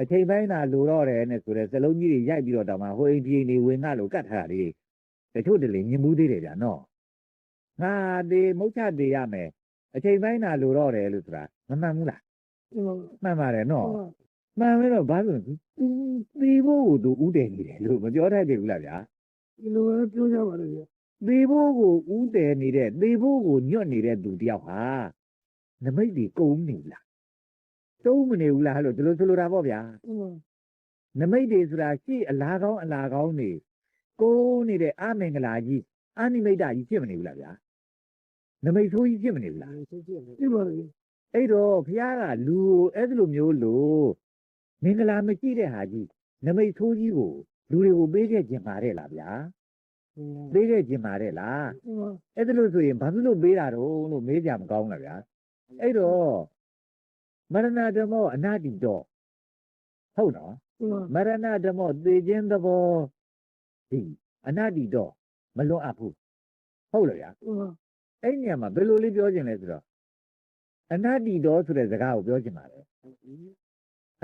[SPEAKER 1] အချိန်ပိုင်းသာလိုတော့တယ်နဲ့ဆိုတဲ့စလုံးကြီးတွေရိုက်ပြီးတော့တောင်မှဟိုအိမ်ဒီအိမ်တွေဝင်ငါလို့ကတ်ထားတာတွေတချို့တလေမြင်မှုသေးတယ်ဗျာနော်ငါသေးမုတ်ချသေးရမယ်အချိန်ပိုင်းသာလိုတော့တယ်လို့ဆိုတာမမှန်ဘူးလား
[SPEAKER 2] ဒီမှာ
[SPEAKER 1] မှန်ပါတယ်နော်မှန်မယ်တော့ဘာလို့လဲသူသေဖို့ကိုသူဥတည်နေတယ်လို့မပြောတတ်သေးဘူးလားဗျာ
[SPEAKER 2] ဒီလိုပဲပြောကြပါလေဗျာ
[SPEAKER 1] သေဖို့ကိုဥတည်နေတဲ့သေဖို့ကိုညွတ်နေတဲ့သူတယောက်ဟာနမိတ်တွေကုန်နေလားတုံးမနေဘူးလားလို့ဒီလိုဆိုလိုတာပေါ့ဗျာ
[SPEAKER 2] ဒီမှာ
[SPEAKER 1] နမိတ်တွေဆိုတာရှိအလားကောင်းအလားကောင်းနေကိုးနေတဲ့အမင်္ဂလာကြီးအာနိမိတ်တကြီးဖြစ်မနေဘူးလားဗျာနမိတ်ဆိုးကြီးဖြစ်မနေဘူးလား
[SPEAKER 2] ဒီပါလေ
[SPEAKER 1] အဲ့တော့ဘုရားကလူကိုအဲ့ဒီလိုမျိုးလို့မင်္ဂလာမရှိတဲ့ဟာကြီးနမိတ်ဆိုးကြီးကို လူတွေကိုပေးခဲ့ခြင်းပါတယ်လားဗျာပေးခဲ့ခြင်းပါတယ်လား
[SPEAKER 2] ဒီမှာ
[SPEAKER 1] အဲ့ဒါလို့ဆိုရင်ဘာဖြစ်လို့ပေးတာတော့လို့မေးကြမကောင်းလားဗျာအဲ့တော့မရဏဓမ္မောအနာတိတော့ဟုတ်နော်
[SPEAKER 2] ဒီမှာ
[SPEAKER 1] မရဏဓမ္မောသေခြင်းသဘောဒီအနာတိတော့မလွန်အပ်ဘူးဟုတ်လားဗျာ
[SPEAKER 2] ဒီမှာ
[SPEAKER 1] အဲ့ဒီနေရာမှာဘယ်လိုလေးပြောခြင်းလဲဆိုတော့အနာတိတော့ဆိုတဲ့စကားကိုပြောခြင်းပါလေ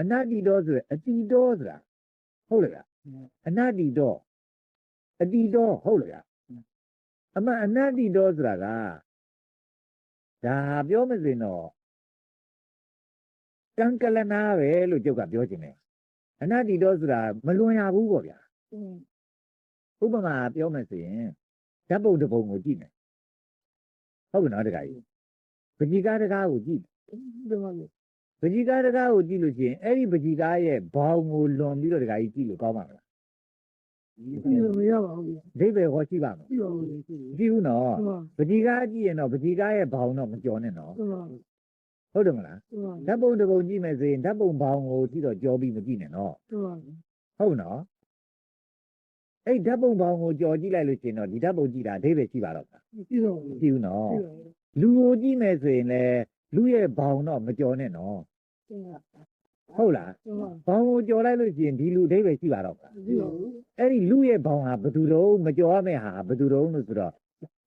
[SPEAKER 1] အနာတိတော့ဆိုတဲ့အတိတော့ဆိုတာဟုတ်လားဗျာ အနာတိတော့အတိတော့ဟုတ်လားဗျာအမှန်အနာတိတော့ဆိုတာကဒါပြောမစင်တော့ကံကလနာပဲလို့ကျုပ်ကပြောခြင်းတယ်အနာတိတော်ဆိုတာမလွန်ရဘူးပေါ့ဗျာ
[SPEAKER 2] ဒီမှာ
[SPEAKER 1] ဥပမာပြောမယ်ဆိုရင်ဓာတ်ပုံတစ်ပုံကိုကြည့်မယ်ဟုတ်ပြီနော်တခါကြီးပကြီကားတကားကိုကြည့်
[SPEAKER 2] ဒီမှာလေ
[SPEAKER 1] ပကြီကားတကားကိုကြည့်လို့ရှိရင်အဲ့ဒီပကြီကားရဲ့ဘောင်ကိုလွန်ပြီးတော့တခါကြီးကြည့်လို့ကောင်းပါမလား
[SPEAKER 2] ဒီလိုမရပါဘူးဗျာ
[SPEAKER 1] အဓိပ္ပာယ်ဟောရှိပါမလား
[SPEAKER 2] ဒီပါဘူးဒီ
[SPEAKER 1] ကြည့်ဘူးနော်
[SPEAKER 2] မှာ
[SPEAKER 1] ပကြီကားကြည့်ရင်တော့ပကြီကားရဲ့ဘောင်တော့မကျော်နဲ့နော်
[SPEAKER 2] ဒီမှာ
[SPEAKER 1] ဟုတ်တယ်မလား
[SPEAKER 2] ဒီမှာ
[SPEAKER 1] ဓာတ်ပုံတစ်ပုံကြည့်မယ်ဆိုရင်ဓာတ်ပုံဘောင်ကိုကြည့်တော့ကြောပြီးမကြည့်နဲ့နော်
[SPEAKER 2] ဒီမှာ
[SPEAKER 1] ဟုတ်နော်အဲ့ဓာတ်ပုံပေါင်းကိုကြော်ကြည့်လိုက်လို့ရှိရင်တော့ဒီဓာတ်ပုံကြည့်တာအဓိပ္ပာယ်ရှိပါတော့လား
[SPEAKER 2] ဒီတော့
[SPEAKER 1] မကြည့်ဘူးနော်
[SPEAKER 2] ဒီတော့
[SPEAKER 1] လူကိုကြည့်မယ်ဆိုရင်လည်းလူရဲ့ဘောင်တော့မကြော်နဲ့နော်
[SPEAKER 2] ဒီမှာ
[SPEAKER 1] ဟုတ်လား
[SPEAKER 2] ဒီမှာ
[SPEAKER 1] ဘောင်ကိုကြော်လိုက်လို့ရှိရင်ဒီလူအဓိပ္ပာယ်ရှိပါတော့လား
[SPEAKER 2] ဒီတော့
[SPEAKER 1] အဲ့ဒီလူရဲ့ဘောင်ဟာဘယ်သူတုံးမကြော်ရမယ့်ဟာဘယ်သူတုံးလို့ဆိုတော့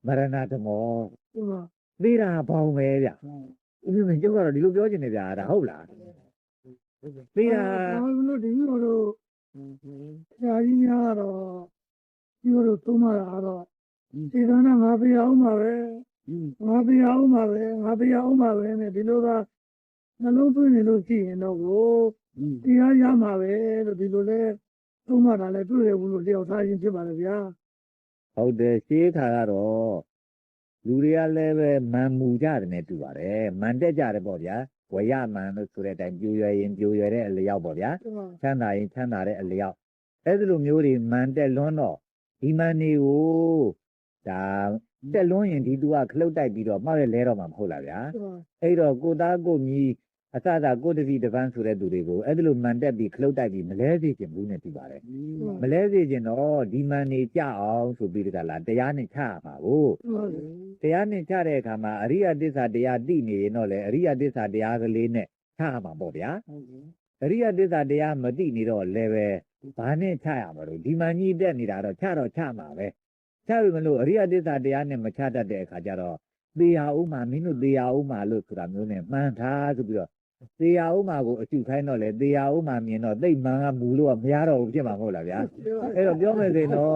[SPEAKER 1] မရဏဓမော
[SPEAKER 2] ဒီမှာ
[SPEAKER 1] သေးတာဘောင်ပဲဗျဥပမာကျုပ်ကတော့ဒီလိုပြောချင်နေဗျာဒါဟုတ်လားသေးတာ
[SPEAKER 2] ဘာလို့ဒီလိုတော့ဆရာကြီးများတော့ဒီလိုသုံးမှာတော့စေတနာငါပြအောင်ပါပဲငါတရားအောင်ပါပဲငါတရားအောင်ပါပဲနဲ့ဒီလိုက နှလုံးသွင်းနေလို့ရှိရင်တော့ကိုတရားရမှာပဲလို့ဒီလိုလဲသုံးမှတာလဲတွေ့ရဘူးလို့လျှောက်ထားခြင်းဖြစ်ပါလေဗျာ
[SPEAKER 1] ဟုတ်တယ်ရှေးခါကတော့လူတွေကလည်းပဲမန်မူကြတယ်နဲ့တူပါတယ်မန်တက်ကြတယ်ပေါ့ဗျာဝရမန်လို့ဆိုတဲ့အတိုင်းပြိုရွယ်ရင်ပြိုရွယ်တဲ့အလျောက်ပေါ့ဗျာ
[SPEAKER 2] ဒီမှာ
[SPEAKER 1] ချမ်းသာရင်ချမ်းသာတဲ့အလျောက်အဲ့ဒီလိုမျိုးတွေမန်တက်လွန်းတော့ဒီမန်တွေကိုဒါတက်လွန်းရင်ဒီသူကခလုတ်တိုက်ပြီးတော့မှောက်ရလဲတော့မှာမဟုတ်လားဗျာ
[SPEAKER 2] ဒီမှာ
[SPEAKER 1] အဲ့တော့ကိုသားကိုမြီ အစသာကိုတတိတပန်းဆိုတဲ့သူတွေကိုအဲ့ဒီလိုမန်တက်ပြီးခလုတ်တိုက်ပြီးမလဲစေချင်ဘူးနဲ့တူပါတယ်မလဲစေချင်တော့ဒီမန်နေကြအောင်ဆိုပြီးတကလားတရားနဲ့ချရမှာကို
[SPEAKER 2] ဒီမှာ
[SPEAKER 1] တရားနဲ့ချတဲ့အခါမှာအရိယတစ္ဆာတရားသိနေရင်တော့လေအရိယတစ္ဆာတရားကလေးနဲ့ချရမှာပေါ့ဗျာအရိယတစ္ဆာတရားမသိနေတော့လည်းပဲဘာနဲ့ချရမှာလို့ဒီမန်ကြီးတက်နေတာတော့ချတော့ချမှာပဲချပြီမလို့အရိယတစ္ဆာတရားနဲ့မချတတ်တဲ့အခါကျတော့သေရဥမာမင်းတို့သေရဥမာလို့ဆိုတာမျိုးနဲ့မှန်ထားဆိုပြီးတော့ သေရဥမာကိုအကျုခိုင်းတော့လေသေရဥမာမြင်တော့သိပ်မှန်ကမူလို့ကမရတော့ဘူးဖြစ်မှာမဟုတ်လားဗျာအဲ့တော့ပြောမယ်ဆိုရင်တော့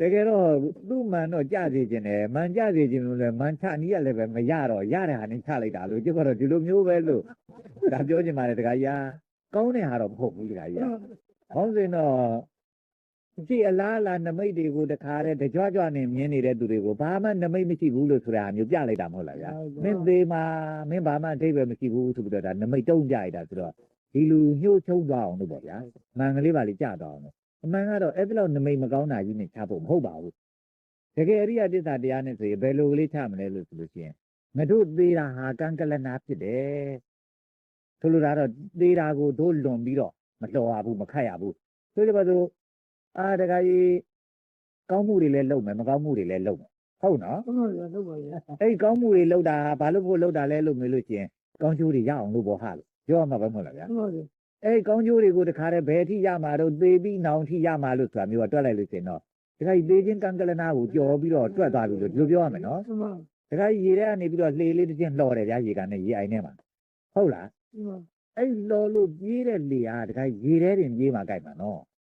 [SPEAKER 1] တကယ်တော့သူ့မှန်တော့ကြစေခြင်းတယ်မှန်ကြစေခြင်းလို့လည်းမှန်ချနီးရလည်းပဲမရတော့ရတဲ့ဟာနဲ့ချလိုက်တာလို့ကျုပ်ကတော့ဒီလိုမျိုးပဲလို့ဒါပြောချင်ပါတယ်တခါကြီးကောင်းတဲ့ဟာတော့မဟုတ်ဘူးတခါကြီးဟောင်းစင်တော့ ကြည့်အလားအလားနမိတ်တွေကိုတခါတည်းကြွကြွနဲ့မြင်နေတဲ့သူတွေကိုဘာမှနမိတ်မရှိဘူးလို့ဆိုတာမျိုးပြလိုက်တာမဟုတ်လားဗျာမင်းသေးမှာမင်းဘာမှအထိပ္ပယ်မရှိဘူးဆိုပြီးတော့ဒါနမိတ်တုံးကြရတာဆိုတော့ဒီလူညှို့ချုံသွားအောင်လို့ပေါ့ဗျာမှန်ကလေးပါလေးကြတော့အောင်လို့အမှန်ကတော့အဲ့ဒီလောက်နမိတ်မကောင်းတာကြီးနဲ့ချဖို့မဟုတ်ပါဘူးတကယ်အရိယတစ္ဆာတရားနဲ့ဆိုရင်ဘယ်လိုကလေးချမလဲလို့ဆိုလို့ရှိရင်ငါတို့သေးတာဟာကံကလနာဖြစ်တယ်ဆိုလိုတာတော့သေးတာကိုတို့လွန်ပြီးတော့မတော်ရဘူးမခတ်ရဘူးဆိုကြပါစို့ အာတခါကြီးကောင်းမှုတွေလည်းလုပ်မယ်မကောင်းမှုတွေလည်းလုပ်မယ်ဟုတ်နော်
[SPEAKER 2] ဒီမှာတော့ပါရဲ့
[SPEAKER 1] အဲ့ဒီကောင်းမှုတွေလုပ်တာဟာဘာလို့ဖို့လုပ်တာလဲလို့မေးလို့ရှိရင်ကောင်းကျိုးတွေရအောင်လို့ပေါ့ဟာလို့ပြောရမှာပဲမဟုတ်လားဗျာ
[SPEAKER 2] ဒီမှာတော့
[SPEAKER 1] အဲ့ဒီကောင်းကျိုးတွေကိုတခါတည်းဘယ်အထိရမှာတော့သေပြီးနောင်အထိရမှာလို့ဆိုတာမျိုးကတွက်လိုက်လို့ရှိရင်တော့တခါကြီးသေခြင်းကံကလနာကိုကြော်ပြီးတော့တွက်သွားပြီလို့ဒီလိုပြောရမယ်နော်
[SPEAKER 2] ဒီမှာ
[SPEAKER 1] တခါကြီးရေထဲကနေပြီးတော့လှေလေးတစ်ချင်းလှော်တယ်ဗျာရေကန်နဲ့ရေအိုင်ထဲမှာဟုတ်လား
[SPEAKER 2] ဒီမှာ
[SPEAKER 1] အဲ့ဒီလှော်လို့ပြေးတဲ့လေဟာတခါကြီးရေထဲတင်ပြေးမှာကြိုက်မှာနော်
[SPEAKER 2] ဒီမှာ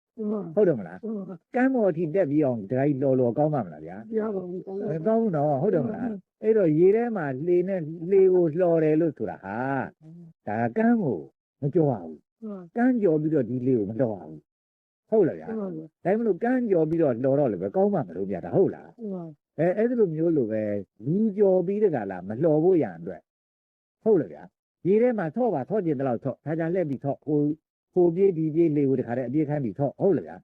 [SPEAKER 1] ဟုတ်တယ်မလား
[SPEAKER 2] ဒီမှာ
[SPEAKER 1] ကမ်းပေါ်အထိတက်ပြီးအောင်တခါကြီးလှော်လှော်ကောင်းမှာမလားဗျာ
[SPEAKER 2] တရားပါဘူးကောင်း
[SPEAKER 1] မ
[SPEAKER 2] တယ်
[SPEAKER 1] ကောင်းဘူးနော်ဟုတ်တယ်မလားအဲ့တော့ရေထဲမှာလှေနဲ့လှေကိုလှော်တယ်လို့ဆိုတာဟာဒါကကမ်းကိုမကြော်ရဘူး
[SPEAKER 2] ဒီမှာ
[SPEAKER 1] ကမ်းကြော်ပြီးတော့ဒီလေကိုမလှော်ရဘူးဟုတ်လားဗျာ
[SPEAKER 2] ဒီမှာ
[SPEAKER 1] ဒါမှမဟုတ်ကမ်းကြော်ပြီးတော့လှော်တော့လည်းပဲကောင်းမှမလို့ပြတာဟုတ်လား
[SPEAKER 2] ဒီမှာ
[SPEAKER 1] အဲအဲ့ဒီလိုမျိုးလိုပဲလူကြော်ပြီးတကလားမလှော်ဖို့ရန်အတွက်ဟုတ်လားဗျာရေထဲမှာထော့ပါထော့ကျင်တဲ့လောက်ထော့ဒါကြလှည့်ပြီးထော့ဟို ဟိုပြေးဒီပြေးလေကိုတခါတည်းအပြေးခိုင်းပြီးထော့ဟုတ်လားဗျာ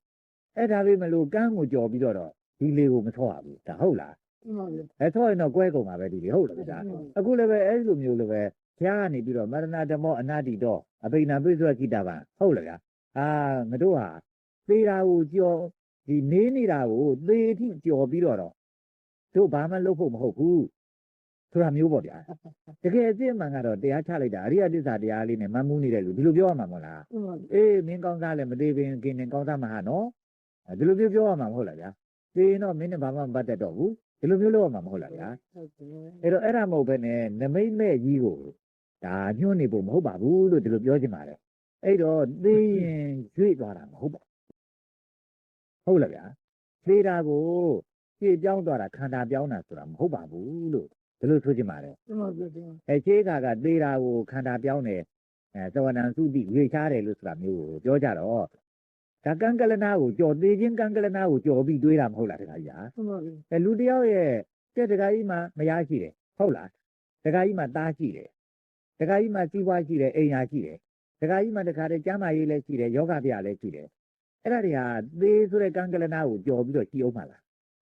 [SPEAKER 1] အဲ့ဒါပဲမလို့ကမ်းကိုကြော်ပြီးတော့တော့ဒီလေကိုမထော့ရဘူးဒါဟုတ်လား
[SPEAKER 2] ဒီမှာ
[SPEAKER 1] အဲထော့ရင်တော့ကွဲကုန်မှာပဲဒီလေဟုတ်လားဗျာအခုလည်းပဲအဲ့ဒီလိုမျိုးလိုပဲဘုရားကနေပြီးတော့မရဏဓမ္မောအနာတိတော့အဘိနာပိစ္ဆွကိတဗံဟုတ်လားဗျာအာငါတို့ဟာသေတာကိုကြော်ဒီနေနေတာကိုသေအထိကြော်ပြီးတော့တော့တို့ဘာမှလုပ်ဖို့မဟုတ်ဘူး ဆိုတာမျိုးပေါ့ဗျာတကယ်အစ်စ်အမှန်ကတော့တရားချလိုက်တာအရိယတစ္ဆာတရားလေးနဲ့မမူးနေတဲ့လူဒီလိုပြောရမှာမဟုတ်လား
[SPEAKER 2] ဒီမှာ
[SPEAKER 1] အေးမင်းကောင်းသားလည်းမသေးပင်กินနေကောင်းသားမဟာနော်အဲဒီလိုမျိုးပြောရမှာမဟုတ်လားဗျာသေရင်တော့မင်းနဲ့ဘာမှမပတ်သက်တော့ဘူးဒီလိုမျိုးလုပ်ရမှာမဟုတ်လားဗျာ
[SPEAKER 2] ဟုတ်တယ်
[SPEAKER 1] အဲ့တော့အဲ့ဒါမဟုတ်ဘဲနဲ့နမိတ်မဲ့ကြီးကိုဒါညှို့နေဖို့မဟုတ်ပါဘူးလို့ဒီလိုပြောချင်ပါတယ်အဲ့တော့သေရင်ရွေ့သွားတာမဟုတ်ပါဘူးဟုတ်လားဗျာသေတာကိုဖြည့်ပြောင်းသွားတာခန္ဓာပြောင်းတာဆိုတာမဟုတ်ပါဘူးလို့ ဒီလိုဆိုချင်ပါတယ်
[SPEAKER 2] ဒီမှာပြတယ်
[SPEAKER 1] အဲခြေခါကသေတာကိုခန္ဓာပြောင်းတယ်အဲသဝနံစုတိရွေချားတယ်လို့ဆိုတာမျိုးကိုပြောကြတော့ဒါကံကလနာကိုကြော်သေးခြင်းကံကလနာကိုကြော်ပြီးတွေးတာမဟုတ်လားတခါကြီးဟာ
[SPEAKER 2] ဒီမှာ
[SPEAKER 1] အဲလူတစ်ယောက်ရဲ့တဲ့တခါကြီးမှမရရှိတယ်ဟုတ်လားတခါကြီးမှသားရှိတယ်တခါကြီးမှစီးပွားရှိတယ်အိမ်ယာရှိတယ်တခါကြီးမှတခါတည်းကျမ်းမာရေးလည်းရှိတယ်ယောဂဗျာလည်းရှိတယ်အဲ့ဒါတွေဟာသေဆိုတဲ့ကံကလနာကိုကြော်ပြီးတော့ကြည်အောင်ပါလား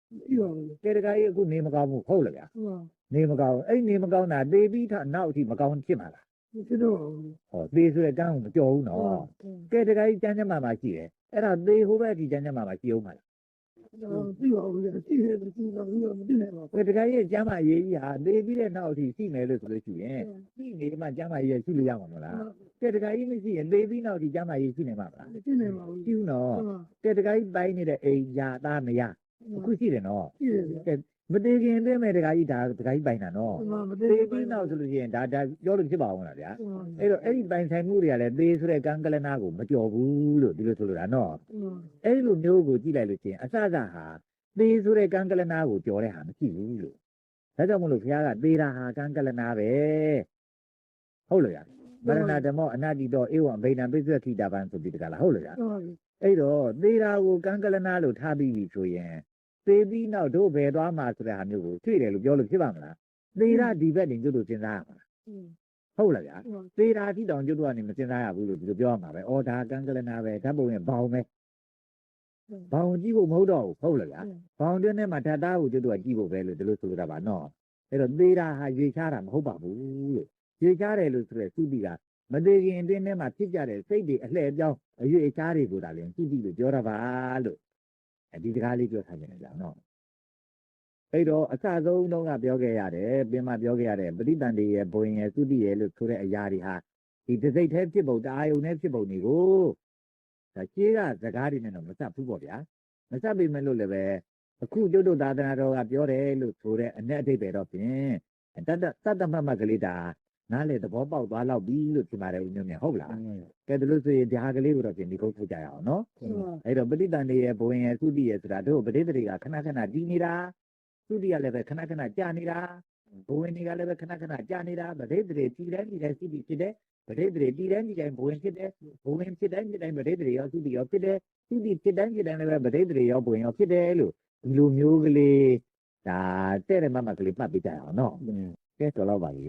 [SPEAKER 2] ပြီးပါဘူး
[SPEAKER 1] တဲ့တခါကြီးအခုနေမကောင်းဘူးဟုတ်လားဗျာ
[SPEAKER 2] ဒီမှာ
[SPEAKER 1] နေမကောင်းဘူးအဲ့နေမကောင်းတာသေပြီးထနောက်အထိမကောင်းဖြစ်မှာလား
[SPEAKER 2] ဖြစ်တော့
[SPEAKER 1] ဟောသေဆိုတဲ့ကံကိုမကြော်ဘူးနော်ကဲတခါကြီးကျမ်းကျမ်းမာမာရှိတယ်အဲ့ဒါသေဟိုဘက်အထိကျမ်းကျမ်းမာမာရှိအောင်ပါလား
[SPEAKER 2] ပြီးပါဘူးရှိတယ်ပြီးတော့ပြီးတော့မသိနိုင်ပါဘူး
[SPEAKER 1] ကဲတခါကြီးကျမ်းမာရေးကြီးဟာသေပြီးတဲ့နောက်အထိရှိမယ်လို့ဆိုလို့ရှိရင်ရှိနေမှကျမ်းမာရေးရှိလို့ရမှာမလားကဲတခါကြီးမရှိရင်သေပြီးနောက်အထိကျမ်းမာရေးရှိနေမှာမလား
[SPEAKER 2] မသိနိုင်ပါဘူး
[SPEAKER 1] ရှိဘူးနော်
[SPEAKER 2] ဒီမှာ
[SPEAKER 1] ကဲတခါကြီးပိုင်းနေတဲ့အိမ်ယာသားမရအခုရှိတယ်နော်
[SPEAKER 2] ရှိတယ်ဗျာ
[SPEAKER 1] မသေးခင်သိမဲ့တခါကြီးဒါတခါကြီးပိုင်းတာနော်
[SPEAKER 2] ဒီမှာမသိ
[SPEAKER 1] သေပြီးနောက်ဆိုလို့ရှိရင်ဒါဒါပြောလို့ဖြစ်ပါအောင်လားဗျာအဲ့တော့အဲ့ဒီပိုင်ဆိုင်မှုတွေကလည်းသေဆိုတဲ့ကံကလနာကိုမကြော်ဘူးလို့ဒီလိုဆိုလိုတာနော်အဲ့လိုမျိုးကိုကြည့်လိုက်လို့ချင်းအစစဟာသေဆိုတဲ့ကံကလနာကိုကြော်တဲ့ဟာမရှိဘူးလို့ဒါကြောင့်မလို့ဘုရားကသေတာဟာကံကလနာပဲဟုတ်လို့ရမရဏဓမ္မောအနာတိတောဧဝံဗိဒံပိစ္ဆခိတာပံဆိုပြီးတကလားဟုတ်လို့ရ
[SPEAKER 2] ဟုတ်ပါပြီ
[SPEAKER 1] အဲ့တော့သေတာကိုကံကလနာလို့ထားပြီးပြီဆိုရင် သေပြီးနောက်တို့ဘယ်သွားမှာဆိုတဲ့ဟာမျိုးကိုတွေ့တယ်လို့ပြောလို့ဖြစ်ပါမလားသေတာဒီဘက်တင်ကျွတ်တို့စဉ်းစားရမှာ
[SPEAKER 2] อืม
[SPEAKER 1] ဟုတ်လားဗျာ
[SPEAKER 2] ဟုတ်ပါ
[SPEAKER 1] သေတာတိတောင်ကျွတ်တို့ကနေမစဉ်းစားရဘူးလို့ဒီလိုပြောရမှာပဲအော်ဒါကံကလနာပဲဓာတ်ပုံရဲ့ဘောင်ပဲဘောင်ကြည့်ဖို့မဟုတ်တော့ဘူးဟုတ်လားဗျာဘောင်တွင်းထဲမှာဓာတ်သားကိုကျွတ်တို့ကကြည့်ဖို့ပဲလို့ဒီလိုဆိုလိုတာပါနော်အဲ့တော့သေတာဟာရွေချတာမဟုတ်ပါဘူးလို့ရွေချတယ်လို့ဆိုရဲသုတိကမသေးခင်အတွင်းထဲမှာဖြစ်ကြတဲ့စိတ်တွေအလှည့်အပြောင်းအရွေချတွေကိုဒါလည်းသုတိလို့ပြောတာပါလို့အဲ ဒီစကားလေးပြောထားခြင်းလေကြာနော်အဲ့တော့အစဆုံးတုန်းကပြောခဲ့ရတယ်ပြင်မပြောခဲ့ရတယ်ပဋိသန္ဓေရဲ့ဘုံရဲ့သုတိရဲ့လို့ဆိုတဲ့အရာတွေဟာဒီတစ်စိတ်သေးဖြစ်ပုံတအာယုန်နဲ့ဖြစ်ပုံတွေကိုဒါရှင်းကစကားတွေနဲ့တော့မစပ်ဘူးပေါ့ဗျာမစပ်ပေမဲ့လို့လည်းပဲအခုကျွတ်တို့သာသနာတော်ကပြောတယ်လို့ဆိုတဲ့အ내အဓိပ္ပာယ်တော့ဖြင့်တတ္တတတ္တမတ်မတ်ကလေးဒါ နားလေသဘောပေါက်သွားတော့ပြီလို့ဖြစ်ပါတယ်ဦးမျိုးမြတ်ဟုတ်လားကဲဒါလို့ဆိုရင်ဒီဟာကလေးကိုတော့ဖြင့်ဒီကုန်းထုတ်ကြရအောင်နော်
[SPEAKER 2] ဟုတ်ပါ
[SPEAKER 1] အဲ့တော့ပဋိတန်တွေရဲ့ဘဝင်ရဲ့သုတိရဲ့ဆိုတာတို့ပဋိသတွေကခဏခဏတည်နေတာသုတိကလည်းပဲခဏခဏကြာနေတာဘဝင်တွေကလည်းပဲခဏခဏကြာနေတာပဋိသတွေတည်တယ်တည်တယ်သုတိဖြစ်တယ်ပဋိသတွေတည်တယ်တည်တယ်ဘဝင်ဖြစ်တယ်ဘဝင်ဖြစ်တယ်ဖြစ်တယ်ပဋိသတွေရောသုတိရောဖြစ်တယ်သုတိဖြစ်တယ်ဖြစ်တယ်လည်းပဲပဋိသတွေရောဘဝင်ရောဖြစ်တယ်လို့ဒီလိုမျိုးကလေးဒါတဲ့တဲ့မမကလေးမှတ်ပေးကြရအောင်နော်ကဲတော်တော့ပါပြီ